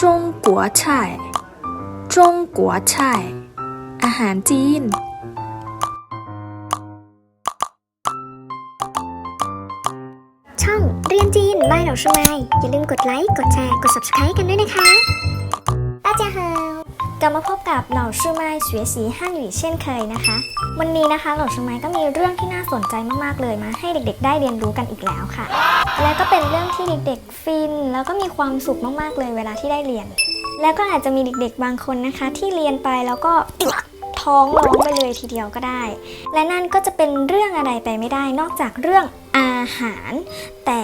中国菜中国菜อาหารจีน ช่องเรียนจีนบายเหล่าชมายอย่าลืมกดไลค์ กดแชร์ กด subscribe กันด้วยนะคะ大家好 กลับมาพบกับเหล่าชูไมายเวยสีฮั่นหลี่เช่นเคยนะคะ วันนี้นะคะเหล่าชูไมายก็มีเรื่องที่น่าสนใจมากๆเลยมาให้เด็กๆ ได้เรียนรู้กันอีกแล้วค่ะ และก็เป็นเรื่องที่เด็กๆฟิน แล้วก็มีความสุขมากๆเลยเวลาที่ได้เรียน แล้วก็อาจจะมีเด็กๆบางคนนะคะ ที่เรียนไปแล้วก็ท้องร้องไปเลยทีเดียวก็ได้ และนั่นก็จะเป็นเรื่องอะไรไปไม่ได้ นอกจากเรื่องอาาหาร แต่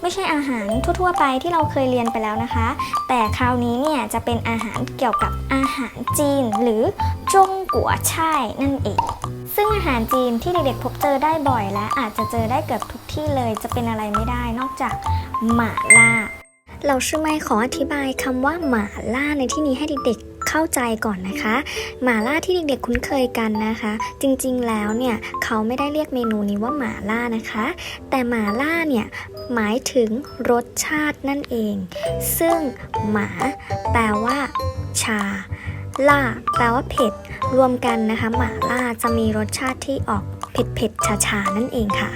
ไม่ใช่อาหารทั่วๆไปที่เราเคยเรียนไปแล้วนะคะ แต่คราวนี้เนี่ยจะเป็นอาหารเกี่ยวกับอาหารจีนหรือจงกัวช่ายนั่นเอง ซึ่งอาหารจีนที่เด็กๆพบเจอได้บ่อยและอาจจะเจอได้เกือบทุกที่เลยจะเป็นอะไรไม่ได้นอกจากหม่าล่า เราชื่อไม่ขออธิบายคำว่าหม่าล่าในที่นี้ให้เด็กๆ เข้าใจก่อนนะคะ หม่าล่าที่เด็กๆคุ้นเคยกันนะคะ จริงๆแล้วเนี่ยเขาไม่ได้เรียกเมนูนี้ว่าหม่าล่านะคะ แต่หม่าล่าเนี่ยหมายถึงรสชาตินั่นเอง ซึ่งหมาแปลว่า ชา ล่า แปลว่าเผ็ด รวมกันนะคะ หม่าล่าจะมีรสชาติที่ออกเผ็ดๆชาๆนั่นเองค่ะ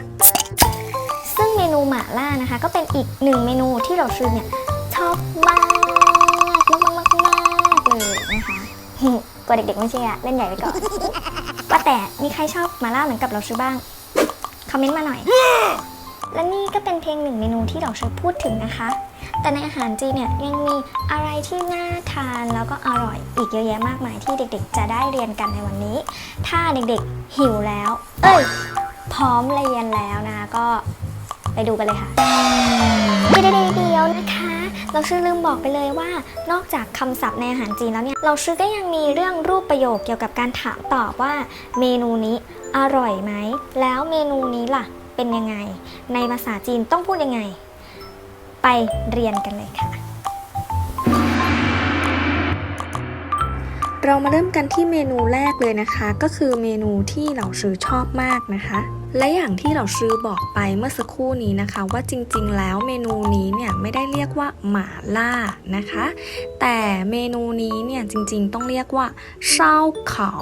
ซึ่งเมนูหม่าล่านะคะ ก็เป็นอีกหนึ่งเมนูที่เราชื่อเนี่ยชอบมาก กลัวเด็กๆไม่เชื่อเล่นใหญ่ไปก่อนว่าแต่มีใครชอบหม่าล่าเหมือนกับเราชื่อบ้าง คอมเมนต์มาหน่อย และนี่ก็เป็นเพียงหนึ่งเมนูที่เราชื่อพูดถึงนะคะ แต่ในอาหารจีนเนี่ยยังมีอะไรที่น่าทานแล้วก็อร่อยอีกเยอะแยะมากมายที่เด็กๆ จะได้เรียนกันในวันนี้ ถ้าเด็กๆหิวแล้ว เอ้ย พร้อมเรียนแล้วนะคะก็ไปดูกันเลยค่ะเดี๋ยวๆเดียวนะคะ เราชื่อลืมบอกไปเลยว่า นอกจากคำศัพท์ในอาหารจีนแล้วเนี่ย เราชื่อก็ยังมีเรื่องรูปประโยคเกี่ยวกับการถามตอบว่า เมนูนี้อร่อยไหม แล้วเมนูนี้ล่ะ เป็นยังไง ในภาษาจีนต้องพูดยังไง ไปเรียนกันเลยค่ะ เรามาเริ่มกันที่เมนูแรกเลยนะคะ ก็คือเมนูที่เหล่าซื้อชอบมากนะคะ และอย่างที่เหล่าซื้อบอกไปเมื่อสักครู่นี้นะคะ ว่าจริงๆ แล้วเมนูนี้เนี่ยไม่ได้เรียกว่าหม่าล่านะคะ แต่เมนูนี้เนี่ยจริงๆ ต้องเรียกว่าเช่าเขา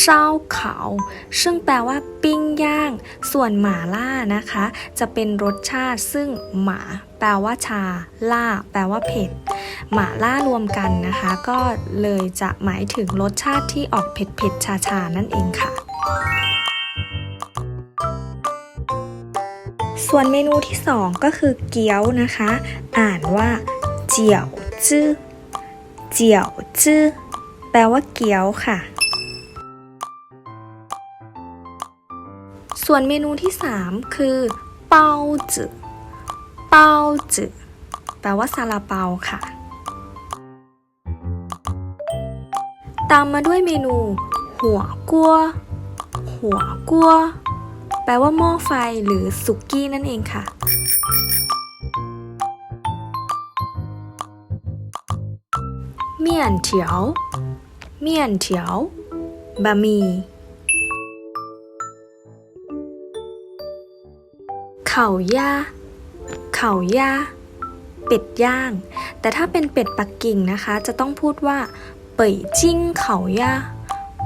เช่าเขาซึ่งแปลว่าปิ้งย่าง ส่วนหม่าล่านะคะ จะเป็นรสชาติซึ่งหมา แปลว่าชา ล่า แปลว่าเผ็ด หม่าล่ารวมกันนะคะ ก็เลยจะหมายถึงรสชาติที่ออกเผ็ดเผ็ดชาชานั่นเองค่ะ ส่วนเมนูที่สองก็คือเกี๊ยวนะคะ อ่านว่าเจียวจื้อเจียวจื้อแปลว่าเกี๊ยวค่ะ ส่วนเมนูที่สามคือเปาจื้อเปาจื้อแปลว่าซาลาเปาค่ะ ตามมาด้วยเมนู หัวกัวหัวกัว แปลว่าหม้อไฟหรือสุกี้นั่นเองค่ะ เมี่ยนเถียว เมี่ยนเถียว บะหมี่ เข่าย่า เข่าย่า เป็ดย่าง แต่ถ้าเป็นเป็ดปักกิ่งนะคะ จะต้องพูดว่าเป่ยจิ้งเข่าย่า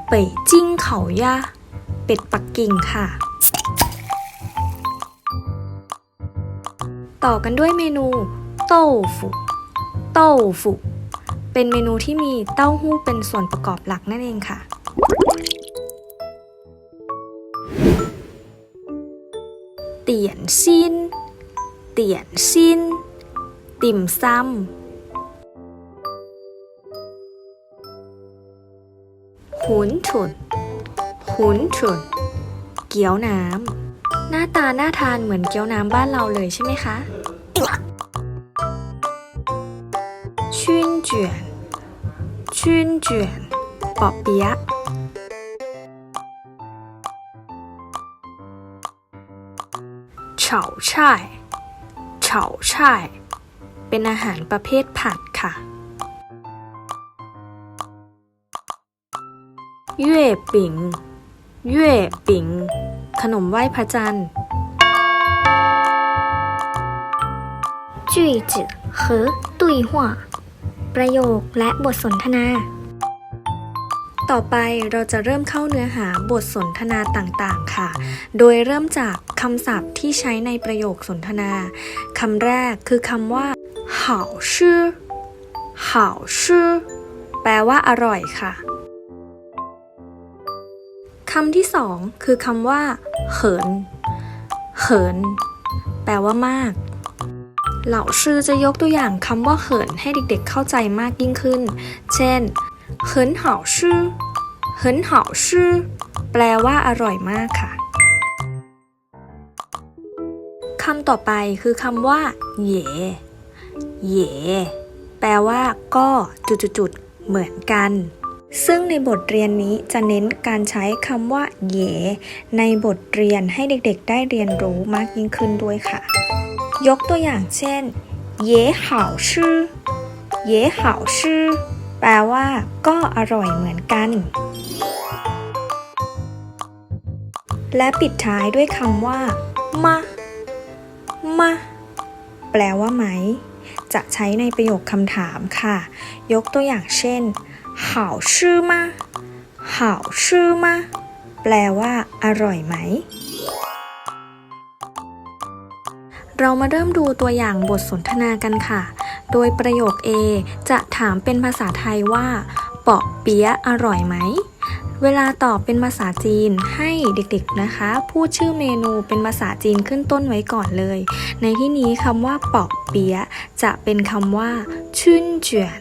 เป่ยจิ้งเข่าย่า เป็ดปักกิ่งค่ะ ต่อกันด้วยเมนูโต้ฟุโต้ฟุเป็นเมนูที่มีเต้าหู้เป็นส่วนประกอบหลักนั่นเองค่ะ เตี่ยนซินเตี่ยนซินติ่มซำหุนฉุนหุนฉุนเกี๊ยวน้ำาตาน่าทานเหมือนเกี๊ยวน้ำบ้านเราเลยใช่ไหมคะชุนเจียนชุนเจียนปอเปี๊ยะเฉาช่ายเฉาช่ายเป็นอาหารประเภทผัดค่ะเย่ปิงเย่ปิง ขนมไหว้พระจันทร์ 句子和对话 ประโยคและบทสนทนา ต่อไปเราจะเริ่มเข้าเนื้อหาบทสนทนาต่างๆ ค่ะ โดยเริ่มจากคำศัพท์ที่ใช้ในประโยคสนทนา คำแรกคือคำว่า好吃好吃แปลว่าอร่อยค่ะ คำที่สองคือคำว่า เหิน เหิน แปลว่ามาก เหล่าชื่อจะยกตัวอย่างคำว่าเหินให้เด็กๆเข้าใจมากยิ่งขึ้น เช่น เหินเหาชื่อ เหินเหาชื่อ แปลว่าอร่อยมากค่ะคำต่อไปคือคำว่าเหย่เหย่แปลว่าก็จุดๆเหมือนกัน ซึ่งในบทเรียนนี้จะเน้นการใช้คำว่า เหย่ในบทเรียนให้เด็กๆ ได้เรียนรู้มากยิ่งขึ้นด้วยค่ะ ยกตัวอย่างเช่น เย่好吃เย่好吃แปลว่า ก็อร่อยเหมือนกัน และปิดท้ายด้วยคำว่า มา มา แปลว่าไหม จะใช้ในประโยคคำถามค่ะ ยกตัวอย่างเช่น好吃吗好吃吗แปลว่า อร่อยไหม เรามาเริ่มดูตัวอย่างบทสนทนากันค่ะ โดยประโยค A จะถามเป็นภาษาไทยว่า เปาะเปี๊ยะอร่อยไหม เวลาตอบเป็นภาษาจีนให้เด็กๆนะคะ พูดชื่อเมนูเป็นภาษาจีนขึ้นต้นไว้ก่อนเลย ในที่นี้คำว่าปอกเปียะจะเป็นคำว่าชุนเจียน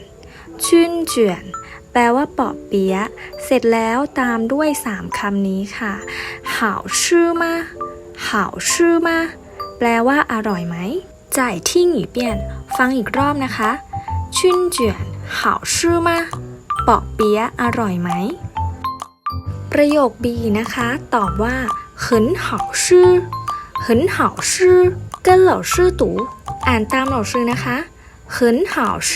ชุนเจียนแปลว่าปอบเปี๊ยะ เสร็จแล้วตามด้วยสามคำนี้ค่ะหาวชื่อมาหาวชื่อมาแปลว่าอร่อยไหมจ่ายที่หนีเปียน ฟังอีกรอบนะคะชุนเจียนหาวชื่อมาปอบเปี๊ยะอร่อยไหม ประโยค B นะคะ ตอบว่า很好吃很好吃跟老师读อ่านตาม老师นะคะ很好吃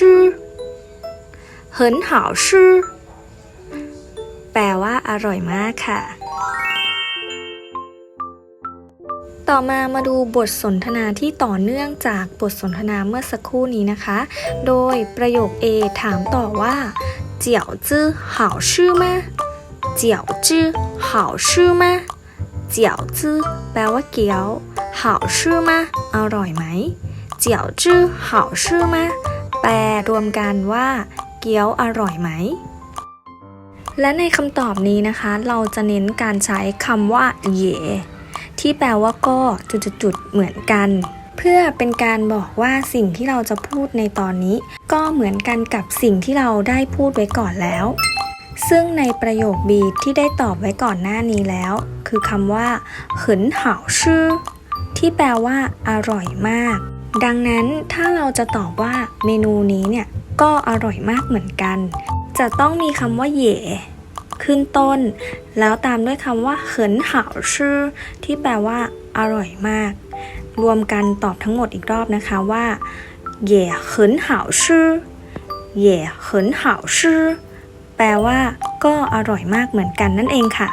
很好吃แปลว่าอร่อยมากค่ะ ต่อมามาดูบทสนทนาที่ต่อเนื่องจากบทสนทนาเมื่อสักครู่นี้นะคะ โดยประโยค A ถามต่อว่าเจียวจื้อ好吃吗 เจียวจื้อ好吃吗เจียวจื้อแปลว่าเกี๊ยว好吃吗อร่อยไหมเจียวจื้อ好吃吗แปลรวมกันว่า เกี๊ยวอร่อยไหม และในคำตอบนี้นะคะ เราจะเน้นการใช้คำว่า เย่ที่แปลว่าก็จุดๆๆเหมือนกัน เพื่อเป็นการบอกว่าสิ่งที่เราจะพูดในตอนนี้ ก็เหมือนกันกับสิ่งที่เราได้พูดไว้ก่อนแล้ว ซึ่งในประโยค B ที่ได้ตอบไว้ก่อนหน้านี้แล้ว คือคำว่าหืนเหาชื่อ ที่แปลว่าอร่อยมาก ดังนั้นถ้าเราจะตอบว่าเมนูนี้เนี่ย ก็อร่อยมากเหมือนกัน จะต้องมีคำว่าเย่ขึ้นต้น แล้วตามด้วยคำว่าเหินเหาชื่อ ที่แปลว่า อร่อยมาก รวมกันตอบทั้งหมดอีกรอบนะคะว่าเย่เหินเหาชื่อเย่เหินเหาชื่อ แปลว่า ก็อร่อยมากเหมือนกันนั่นเองค่ะ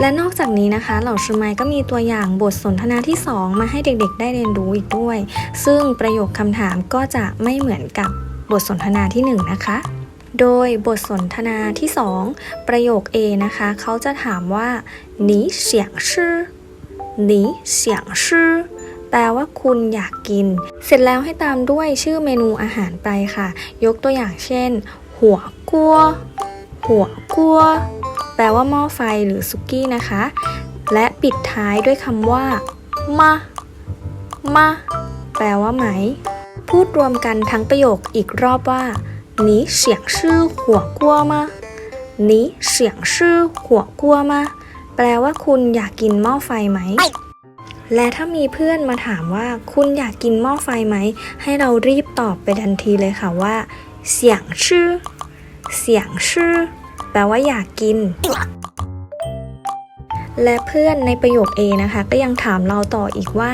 และนอกจากนี้นะคะ เหล่าชูไมก็มีตัวอย่างบทสนทนาที่ 2 มาให้เด็กๆ ได้เรียนรู้อีกด้วย ซึ่งประโยคคำถามก็จะไม่เหมือนกับบทสนทนาที่ 1 นะคะ โดยบทสนทนาที่ 2 ประโยค A นะคะ เขาจะถามว่า你想吃你想吃 แปลว่าคุณอยากกิน เสร็จแล้วให้ตามด้วยชื่อเมนูอาหารไปค่ะ ยกตัวอย่างเช่น หัวกัว หัวกัว แปลว่าหม้อไฟหรือซุกี้นะคะ และปิดท้ายด้วยคำว่า มา มา แปลว่าไหม พูดรวมกันทั้งประโยคอีกรอบว่า你想吃火锅吗你想吃火锅吗แปลว่าคุณอยากกินหม้อไฟไหม และถ้ามีเพื่อนมาถามว่า คุณอยากกินหม้อไฟไหม ให้เรารีบตอบไปทันทีเลยค่ะว่าเสียงชื่อเสียงชื่อแปลว่าอยากกิน และเพื่อนในประโยค A นะคะ ก็ยังถามเราต่ออีกว่า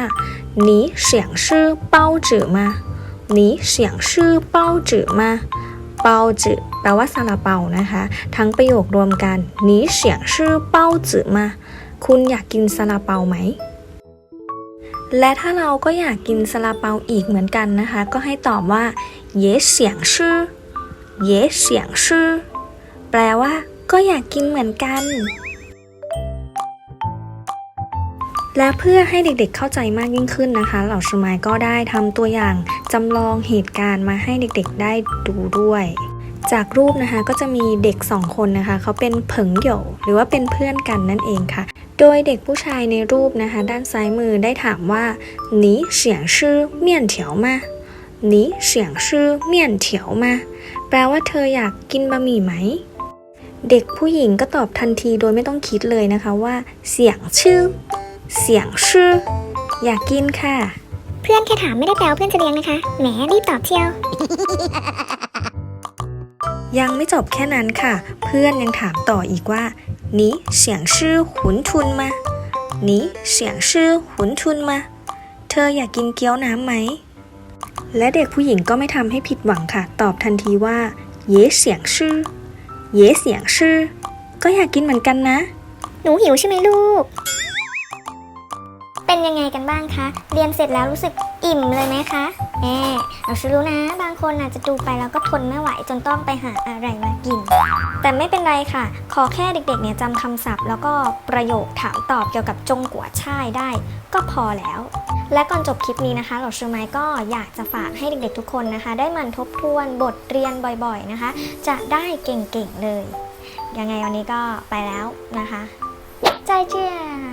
你想吃包子吗你想吃包子吗เปาจืแปลว่าซาลาเปานะคะ ทั้งประโยครวมกัน你想吃包子吗คุณอยากกินซาลาเปาไหม และถ้าเราก็อยากกินซาลาเปาอีกเหมือนกันนะคะ ก็ให้ตอบว่าเยเสียงชื่อเยเสียงชื่อแปลว่า ก็อยากกินเหมือนกัน และเพื่อให้เด็กๆเข้าใจมากยิ่งขึ้นนะคะ เหล่าชุมัยก็ได้ทำตัวอย่างจำลองเหตุการณ์มาให้เด็กๆได้ดูด้วย จากรูปนะคะก็จะมีเด็กสองคนนะคะ เขาเป็นเผิงหยหรือว่าเป็นเพื่อนกันนั่นเองค่ะ โดยเด็กผู้ชายในรูปนะคะ ด้านซ้ายมือได้ถามว่า你想吃面条吗你想吃面条吗แปลว่าเธออยากกินบะหมี่ไหม เด็กผู้หญิงก็ตอบทันทีโดยไม่ต้องคิดเลยนะคะว่าเสียงชื่อ เสียงชื่อ อยากกินค่ะ เพื่อนแค่ถามไม่ได้แปลว่าเพื่อนจะเลี้ยงนะคะ แหมรีบตอบเชียว ยังไม่จบแค่นั้นค่ะ เพื่อนยังถามต่ออีกว่า 你想吃馄饨吗你想吃馄饨吗เธออยากกินเกี๊ยวน้ำไหม และเด็กผู้หญิงก็ไม่ทำให้ผิดหวังค่ะ ตอบทันทีว่า也想吃也想吃ก็อยากกินเหมือนกันนะ หนูหิวใช่ไหมลูก เป็นยังไงกันบ้างคะ เรียนเสร็จแล้วรู้สึกอิ่มเลยไหมคะแหมเราชื่อรู้นะ บางคนอาจจะดูไปแล้วก็ทนไม่ไหวจนต้องไปหาอะไรมากิน แต่ไม่เป็นไรค่ะ ขอแค่เด็กๆเนี่ยจำคำศัพท์ แล้วก็ประโยคถามตอบเกี่ยวกับจงกัวช่ายได้ ก็พอแล้ว และก่อนจบคลิปนี้นะคะเราชื่อไม้ก็อยากจะฝากให้เด็กๆทุกคนนะคะ ได้มันทบทวนบทเรียนบ่อยๆนะคะ จะได้เก่งๆเลย ยังไงวันนี้ก็ไปแล้วนะคะ ใจเจีย